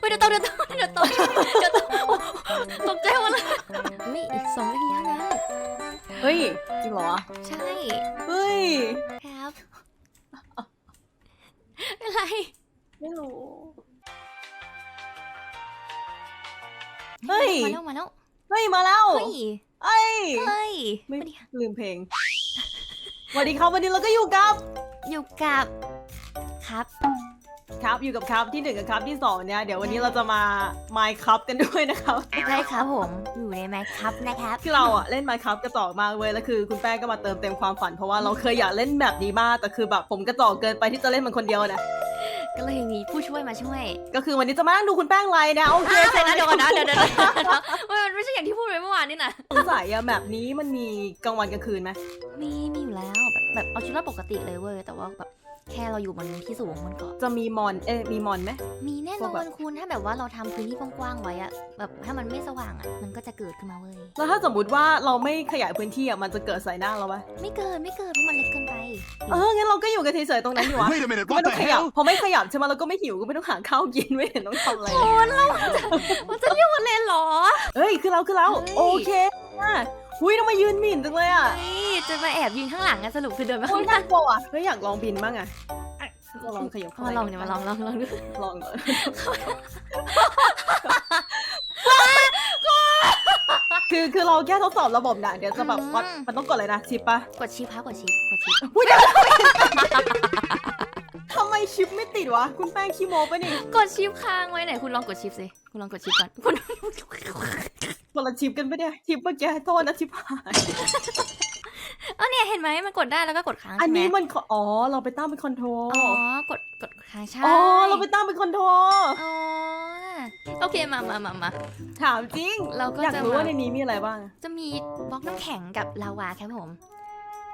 เฮ้ยเดี๋ยวตกเดี๋ยวตกเดี๋ยวตกเดี๋ยวตกโอ้ตกใจหมดเลยไม่อีกสองนาทีเท่านั้นเฮ้ย จริงเหรอ ใช่เฮ้ย ครับอะไรไม่รู้ เฮ้ย มาแล้วมาแล้วเฮ้ย มาแล้วเฮ้ยเอ้ยเฮ้ยไม่ดีลืมเพลงสวัสดีครับวันนี้เราก็อยู่กับ อยู่กับ ครับ ครับอยู่กับครับที่หนึ่งกับครับที่สองเนี่ยเดี๋ยววันนี้เราจะมา My ครับกันด้วยนะครับใช่ครับผมอยู่ในแม็กครับนะครับคือเราอะเล่น My ครับกระจอกมากเว้ยแล้วคือคุณแป้งก็มาเติมเต็มความฝันเพราะว่าเราเคยอยากเล่นแบบนี้มากแต่คือแบบผมกระจอกเกินไปที่จะเล่นมันคนเดียวนะก็เลยมีผู้ช่วยมาช่วยก็คือวันนี้จะมานั่งดูคุณแป้งไลน์นะโอเคอ่าเสร็จแล้วเดี๋ยวก่อนนะเดี๋ยวเดี๋ยวเดี๋ยวเดี๋ยวมันไม่ใช่อย่างที่พูดไว้เมื่อวานนี่นะสงสัยอะแบบนี้มันมีกลางวันกลางคืนไหมมีมีอยู่แล้วแบบแบบเอาชีวิตรอดปกติเลยเว้ยแต่ว่าแบบ แค่เราอยู่บนที่สูงบนเกาะจะมีมอน เอ๊ะมีมอนไหม มีแน่นพวอกแบบนคุณถ้าแบบว่าเราทำพื้นที่กว้างๆไว้อะแบบถ้ามันไม่สว่างอะมันก็จะเกิดขึ้นมาเว้ยแล้วถ้าสมมติว่าเราไม่ขยายพื้นที่อะมันจะเกิดใส่หน้าเราไหมไม่เกิดไม่เกิดเพราะมันเล็กเกินไปเอองั้นเราก็อยู่กันเฉยๆตรงนั้นอยู่วะ Wait a minute, ไม่ what ต้อ the งขยับ hell? พอไม่ขยับใช่ไหมเราก็ไม่หิวก็ไม่ต้องหาข้าวกินไม่เห็นต้องทำอะไร โอ้เลยเรามันจะเรียกว่าเล่นเหรอเฮ้ยคือเราคือเราเฮ้ย โอเคอะ หุ้ยทำไมยืนหมิ่นจังเลยอะเฮ้ยจะมาแอบยืนข้างหลังอะสรุปคือเดินไปโอ้ข้ายงหน้าน่ากลัวอะเฮ้ยอยากลองบินบ้างอะเราลองขยับเข้มาลองเนี่ยมาลองลองลองดูลองเลยคือคือเราแค่ทดสอบระบบนะเดี๋ยวจะแบบวัดมันต้องกดอะไรนะชิปปะกดชิปครับกดชิปกดชิปหุ้ยเดี๋ยวทำไม ชิปไม่ติดวะ คุณแป้งขี้โมปะนี่กดชิปค้างไว้ไหนคุณลองกดชิปสิ คุณลองกดชิปก่อนคุณคนละชิปกันปะเนี่ยชิปเมื่อกี้โทษนะชิปหายเออเนี่ยเห็นไหมมันกดได้แล้วก็กดค้างอันใช่ไหมนี้มันขออ๋อเราไปตั้งเป็นคอนโทรล อ๋อกดกดค้างใช่อ๋อ เราไปตั้งเป็นคอนโทรล อ๋อโอเคมามามามา ถามจริงเราก็อยากจะรู้มาว่าในนี้มีอะไรบ้าง จะมีบล็อกน้ำแข็งกับลาวาครับผม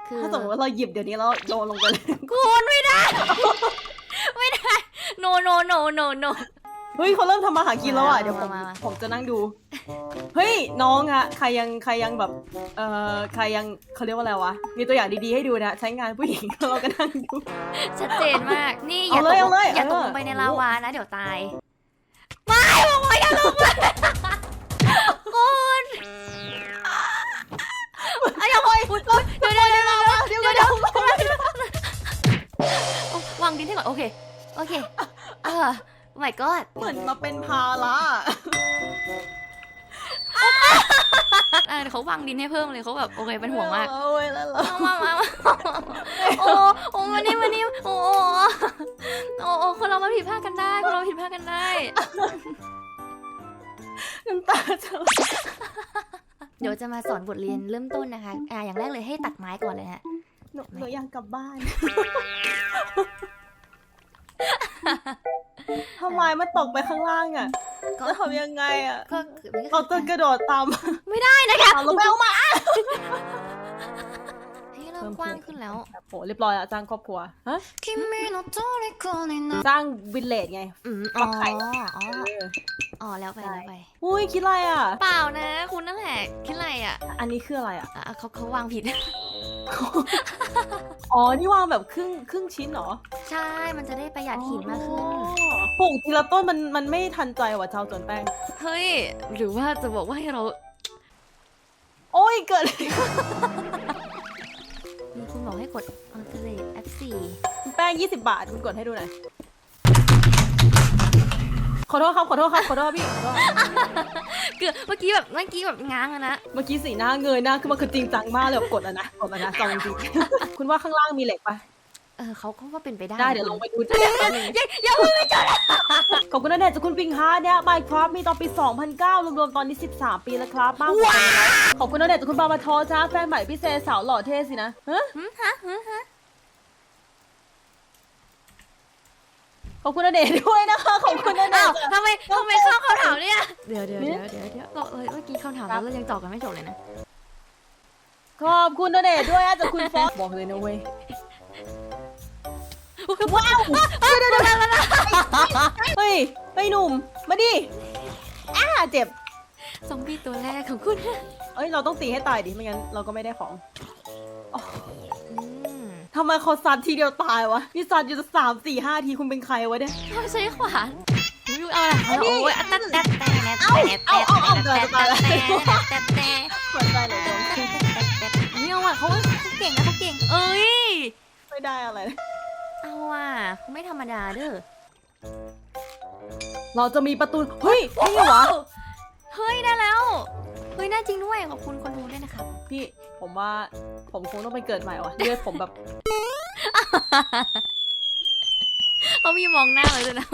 คือถ้าสมมติว่าเราหยิบเดี๋ยวนี้เราโยนลงไปเลยคุณไม่ได้ไม่ได้ no no no no no เฮ้ยเขาเริ่มทำมาหากินแล้วอะมาเดี๋ยวผมมามา ผมจะนั่งดู เฮ้ยน้องอะใครยังใครยังแบบ เอ่อใครยังเขาเรียกว่าอะไรวะ มีตัวอย่างดีๆให้ดูนะ ใช้งานผู้หญิง เราก็นั่งดู ชัดเจนมาก นี่อย่าเอาเลยตกเอาเลยอย่าตกเออ ลงไปในลาวานะ เดี๋ยวตาย ไม่บอกว่าอย่าลงไปคุณไอ้ยังไงเดี๋ยวเดี๋ยวเดี๋ยวเดี๋ยวเดี๋ยวเดี๋ยวเดี๋ยววางดินให้ก่อน โอเค โอเคเออ my god เหมือนมาเป็นภาระอะเดี๋ยวเขาวางดินให้เพิ่มเลยเขาแบบโอเคเป็นห่วงมาก เออแล้วเรามามามาโอ้โอ้มานี่มานี่โอ้โอ้โอ้โอ้คนเรามาผิดพลาดกันได้คนเราผิดพลาดกันได้ น้ำตาจะไหลเดี๋ยวจะมาสอนบทเรียนเริ่มต้นนะคะอ่าอย่างแรกเลยให้ตัดไม้ก่อนเลยฮะ หนูหนูอยากกลับบ้าน ทำไมมันตกไปข้างล่างอะก็จะทำยังไงอะเราจะกระโดดตาม ไม่ได้นะคะเอลงไปเอามาเพิ่มกว้างขึ้นแล้ว โหเรียบร้อยแล้วร้างครอบครัวฮะจ้างวิลเลจไง อืมอ๋อ อ๋อ เอออ๋อ แล้วไปแล้วไป อุ้ยคิดอะไรอะ เปล่านะ คุณนั่นแหละคิดอะไรอะอันนี้คืออะไรอะเขาเขาวางผิด อ๋อ นี่วางแบบครึ่งครึ่งชิ้นเหรอใช่ มันจะได้ประหยัดหินมากขึ้น อ๋อปลูกทีละต้นมันมันไม่ทันใจว่ะชาวสวนแป้ง เฮ้ย หรือว่าจะบอกว่าให้เรา โอ้ยเกิดอะไรขึ้นมีคุณบอกให้กด alternate F4 คุณแป้ง20 บาทคุณกดให้ดูหน่อย ขอโทษครับ ขอโทษครับ ขอโทษพี่ขอโทษ เกือบเมื่อกี้แบบเมื่อกี้แบบง้างอะนะเมื่อกี้สีหน้าเงยหน้าขึ้นมาคือจริงจังมากเลยแบบกดแล้วนะกดแล้วนะจองจริงคุณว่าข้างล่างมีเหล็กปะเออเขาก็ว่าเป็นไปได้ได้เดี๋ยวลงไปดูอย่าอย่าเพิ่งไปจอดขอบคุณนะเดชจากคุณปิงฮาร์ดเนี่ย Minecraft มีตอนปี 2009 รวมๆ ตอนนี้ 13 ปีแล้วครับมากกว่าคนนะขอบคุณนะเดชจากคุณบาบาทอจ้าแฟนใหม่พี่เซสาวหล่อเท่สินะฮะหึฮะหึฮะ อบคุณนะเดชด้วยนะคะขอบคุณนะเดอ้าวชทำไมทำไมเข้าคำถามเนี่ยเดี๋ยวเดี๋ยวเดี๋ยวเดี๋ยวเดี๋ยวบอกเลยเมื่อกี้คำถามแล้วเรายังตอบกันไม่จบเลยนะ ขอบคุณนะเดชด้วยอะจากคุณฟอสบอกเลยนะเว้ยว้าวเดี๋ยวเดี๋ยวเดี๋ยวเฮ้ยเฮ้ยหนุ่มมาดิอ้าเจ็บ ซอมบี้ตัวแรกของคุณ เอ้ยเราต้องตีให้ตายดิไม่งั้นเราก็ไม่ได้ของอืม ทำไมเขาซัดทีเดียวตายวะนี่ซัดอยู่สามสี่ห้าทีคุณเป็นใครวะเนี่ยเขาใช้ขวานอุ๊ยเอาละเอาละโอ้ยอัตตะแตะแตะแตะเอาเอาเอาเอาเกิดจะตายแล้วแตะแตะแตะหัวใจเลยโดนอุ๊ยเอาอะเขาเขาเก่งนะเขาเก่ง เอ้ย ไม่ได้อะไรเลยเอาอะเขาไม่ธรรมดาเด้อ เราจะมีประตู เฮ้ยนี่ไงวะเฮ้ยได้แล้ว เฮ้ยน่าจริงด้วยขอบคุณคนดูด้วยนะครับ พี่ผมว่าผมคงต้องไปเกิดใหม่วะเลือดผมแบบ เขามีมองหน้าเลยด้วยนะ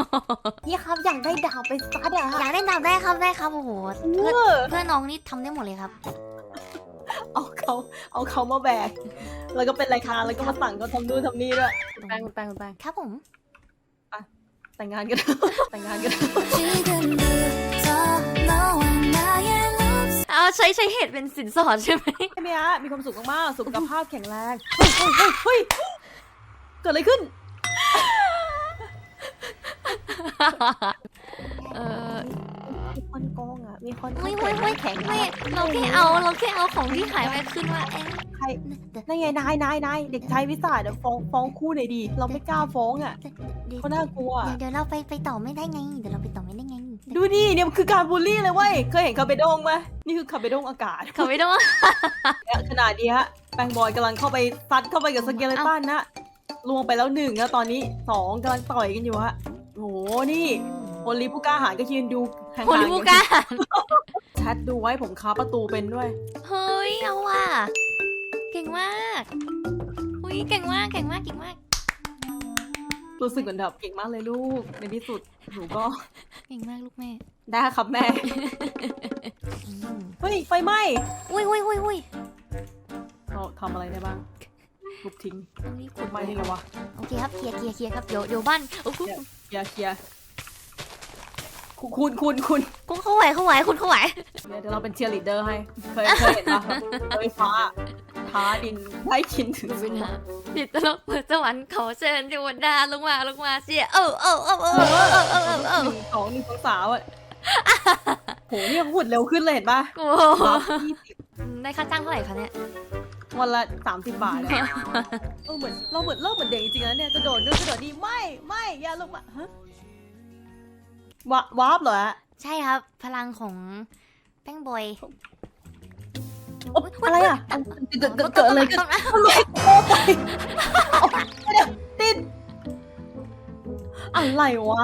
พี่ครับอยากได้ดาวไปซัดอะอยากได้ดาวได้ครับได้ครับโอ้โหเอเพื่อนอเพื่อนน้องนี่ทำได้หมดเลยครับ เอาเขาเอาเขามาแบก แล้วก็เป็นรายการแล้วก็มาสั่งเขาทำนู่นทำนี่ด้วยคุณแป้งคุณแป้งคุณแป้งครับผมแต่งงานกันแต่งงานกัน เอาใช้ใช้เหตุเป็นสินสอดใช่ไหมใช่ไหมฮะมีความสุขมากๆสุขภาพแข็งแรงเฮ้ยเฮ้ยเฮ้ยเฮ้ยเกิดอะไรขึ้น เออมีคนโกงอะ มีคนไม่ไม่ไม่แข็งไม่เราแค่เอาเราแค่เอาของที่หายไปขึ้นว่าเอ๊ะใครนั่นไงนายนายนายเด็กชายวิสาเดี๋ยวฟ้องฟ้องคู่หน่อยดี เราไม่กล้าฟ้องอะเดี๋ยวเขาน่ากลัวเดี๋ยวเราไปไปต่อไม่ได้ไง เดี๋ยวเราไปต่อไม่ได้ไง ดูดิเนี่ยมันคือการบูลลี่เลยเว้ย เคยเห็นคาเบดงไหมนี่คือคาเบดงอากาศเขาไม่ต้อง เนี่ยขนาดนี้ฮะ แปงบอยกำลังเข้าไปซัดเข้าไปกับสเกเลตันนะลวงไปแล้วหนึ่งแล้วตอนนี้สองกำลังต่อยกันอยู่ฮะโหนี่โอลิผู้กล้าหาญก็ยืนดูห่างๆคนผู้กล้าแชทดูไว้ผมค้าประตูเป็นด้วย เฮ้ยเอาว่ะ เก่งมากอุ้ยเก่งมาก เก่งมาก เก่งมาก รู้สึกเหมือนแบบเก่งมากเลยลูก ในที่สุดหนูก็เก่งมากลูกแม่ ได้ครับแม่อืมเฮ้ยไฟไหม้อุ้ยอุ้ยอุ้ยอุ้ยเราทำอะไรได้บ้างทุบทิ้งต้องรีบขุดไหม้ได้ไงวะโอเคครับเคลียร์เคลียร์เคลียร์ครับเดี๋ยวเดี๋ยวบ้านโอ้คุณเคลียร์เคลียร์คุณคุณคุณคุณคุณเขาไหวเขาไหวคุณเขาไหวเดี๋ยวเดี๋ยวเราเป็นเชียร์ลีดเดอร์ให้เคยเคยเห็นปะแบบรถไฟฟ้า ท้าดินได้กินถึงดูนะดิตลกเปิดสวรรค์ขอเชิญเทวดาลงมาลงมาเสียเออเออเออเออเออเออเออเออเออหนึ่งสองหนึ่งสองสามอะโหเนี่ยขุดเร็วขึ้นเลยเห็นปะโอ้โหรับยี่สิบได้ค่าจ้างเท่าไหร่คะเนี่ยวันละสามสิบบาทอะเออเหมือนเราเหมือนเริ่มเหมือนเด็กจริงๆนะเนี่ยกระโดดนู่นกระโดดนี่ไม่ไม่อย่าลงมาฮะวะวาร์ปเหรอฮะใช่ครับ พลังของแป้งบอย อ๊บอะไรอะเกิดเกิดเกิดอะไรขึ้นต้องนะทำไมโอ้ไปเดี๋ยวติดอะไรวะ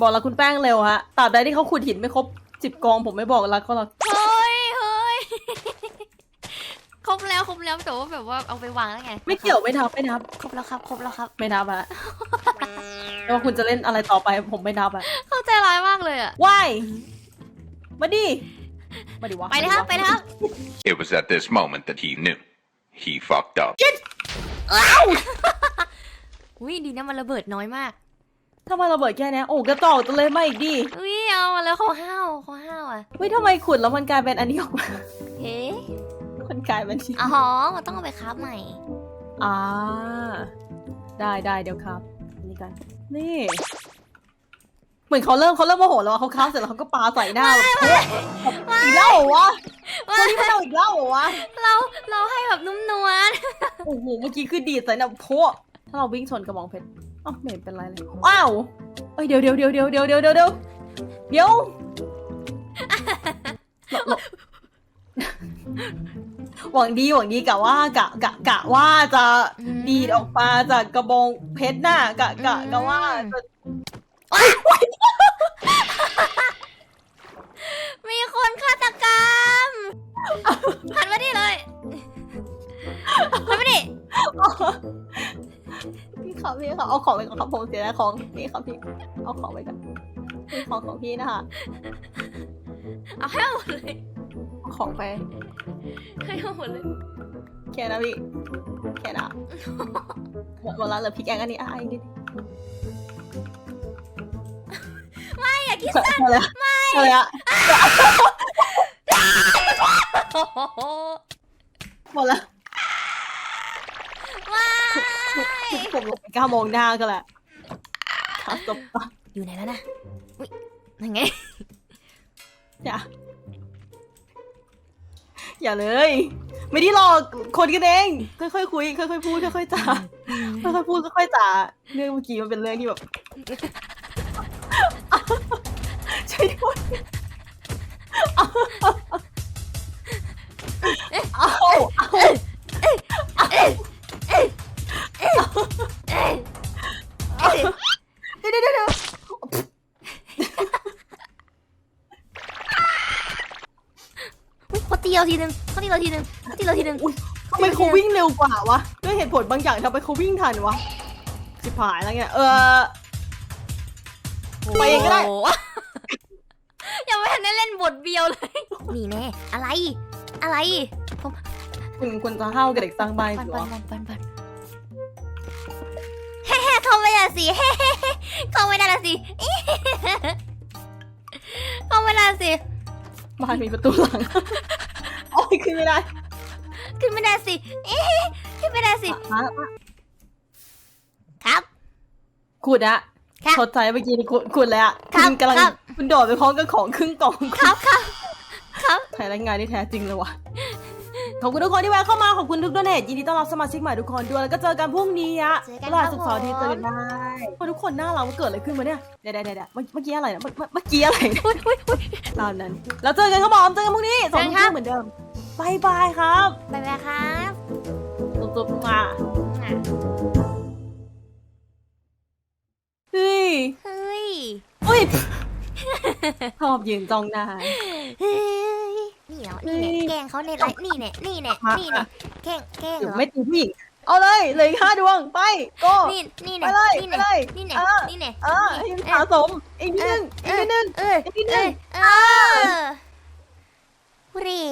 บอกแล้วคุณแป้งเร็วฮะตราบใดที่เขาขุดหินไม่ครบสิบกองผมไม่บอกรักเขาหรอกเฮ้ยเฮ้ยครบแล้วครบแล้วแต่ว่าแบบว่าเอาไปวางแล้วไง ไม่เกี่ยวไม่นับไม่นับครบแล้วครับครบแล้วครับไม่นับอะไม่ว่าคุณจะเล่นอะไรต่อไปผมไม่นับอะเข้าใจร้ายมากเลยอะว้ายมาดิ มาดิวะไปเลยครับ ไปเลยครับ It was at this moment that he knew. He fucked up. อุ้ยดีนะมันระเบิดน้อยมากทำไมเราเบิดแค่เนี้ยโอ้กระจอกจะเลยมาอีกดิอุ้ยเอามาแล้วเขาห้าวเขาห้าวอะ เฮ้ยทำไมขุดแล้วมันกลายเป็นอันนี้ออกมาเฮ้มันกลายเป็นที่อ๋อมันต้องเอาไปคราฟใหม่ อ่าได้ได้เดี๋ยวครับ นี่กัน นี่เห มือนเขาเริ่มเขาเริ่มโมโหแล้วอะเขาค้าฟเสร็จแล้วเขาก็ปาใส่หน้าแบบโอ๊ะอีกแล้วเหรอวะคนนี้ไม่เอาอีกแล้วเหรอวะเราเราให้แบบนุ่มนวลโอ้โหเมื่อกี้คือดีดใส่หน้าโพะถ้าเราวิ่งชนกระบองเพชรอ้าวไม่เห็นเป็นไรเลยว้าวเอ้ยเดี๋ยวเดี๋ยวเดี๋ยวเดี๋ยวเดี๋ยวเดี๋ยวเดี๋ยวเดี๋ยวเดี๋ยวหลบหวังดีหวังดีกะว่ากะกะกะว่าจะดีดออกมาจากกระบองเพชรน่ะกะกะกะว่าจะ มีคนฆาตกรรมหันมาดิเลยหันมาดิพี่ครับพี่ครับเอาของไปก่อนครับผมเสียดายของนี่ครับพี่เอาของไปก่อนนี่ของของพี่นะคะเอาให้หมดเลยเอาของไปให้หมดเลยแค่นะพี่แค่นะหมดหมดแล้วเหลือพริกแกงอันนี้อะอีกนิด อยากคิดไม่อะไรอะอะไรอะโอ้โหหมดล้วว้ายผมลงไปเก้าโมงหน้าก็แหละครับจบปะอยู่ไหนแล้วนะอุ้ยยังไง อย่า อย่าเลย ไม่ได้หลอกคนกันเอง ค่อยๆคุย ค่อยๆพูด ค่อยๆจาค่อยๆพูด ค่อยๆจาเรื่องเมื่อกี้มันเป็นเรื่องที่แบบ เอาเอาเดี๋ยวเดี๋ยวเดี๋ยวอุ๊ยขาตีเราทีนึงเขาตีเราทีนึงเขาตีเราทีนึงทำไมเขาวิ่งเร็วกว่าวะด้วยเหตุผลบางอย่างทำไมเขาวิ่งทันวะสิบหายแล้วไงเออไปเองก็ได้ โโห ยังไม่ทันได้เล่นบทเบียวเลยนี่แน่ อะไร อะไรผมคุณคุณจะห้าวกับเด็กสร้างบ้านปันสิปันวะปันปันปันเฮ้เฮ้เข้าไม่ได้สิเฮ้เฮ้เฮ้เข้าไม่ได้ละสิเข้าไม่ได้สิ บ้านมีประตูหลัง โอ้ยขึ้นไม่ได้ขึ้นไม่ได้สิเอ๊ะขึ้นไม่ได้สิฮะครับ ขุดอะครับชดใจเมื่อกี้นี่ขุดขุดเลยอะครับคุณกำลังครับ คุณโดดไปพร้อมกับของครึ่งกล่องครับครับครับไทยแรงงานที่แท้จริงเลยวะขอบคุณทุกคนที่แวะเข้ามาขอบคุณทุกโดเนทยินดีต้อนรับสมาชิกใหม่ทุกคนด้วยแล้วก็เจอกันพรุ่งนี้อะเจอกัเวนลาครับสุกร์เสาร์อาที่เจอกันผมได้พอทุกคนหน้าเราว่าเกิดอะไรขึ้นมาเนี่ยเดี๋ยวเดี๋ยวเดี๋ยวเมื่อเมื่อกี้อะไรนะเมื่อเมื่อเมื่อกี้อะไรนะตามนั้น แล้วเจอกันครับผมเจอกันพรุ่งนี้สองเจอทุ่กันครับมเหมือนเดิมบายบายครับบ๊ายบายครับจุ๊บๆมาเฮ้ยเฮ้ย อุ้ย ชอบยืนจ้องหน้าเฮ้ยนี่เหรอนี่เนี่ยเฮ้ยแกล้งเขาในไลฟ์นี่เนี่ยนี่เนี่ยมานี่เนี่ยแกล้งแกล้งเดี๋ยเหวรอไม่ตีผู้หญิงเอาเลยเหลยห้าดวงไปก็ นี่นี่ไปเนี่ยเลยนี่ไปเนี่ยเลยนี่เนี่ยเออ นี่เนี่ยเออให้มันสะสมอีกนิดนึงอีกนิดนึงเอออีกนิดนึเองอเออเออเร่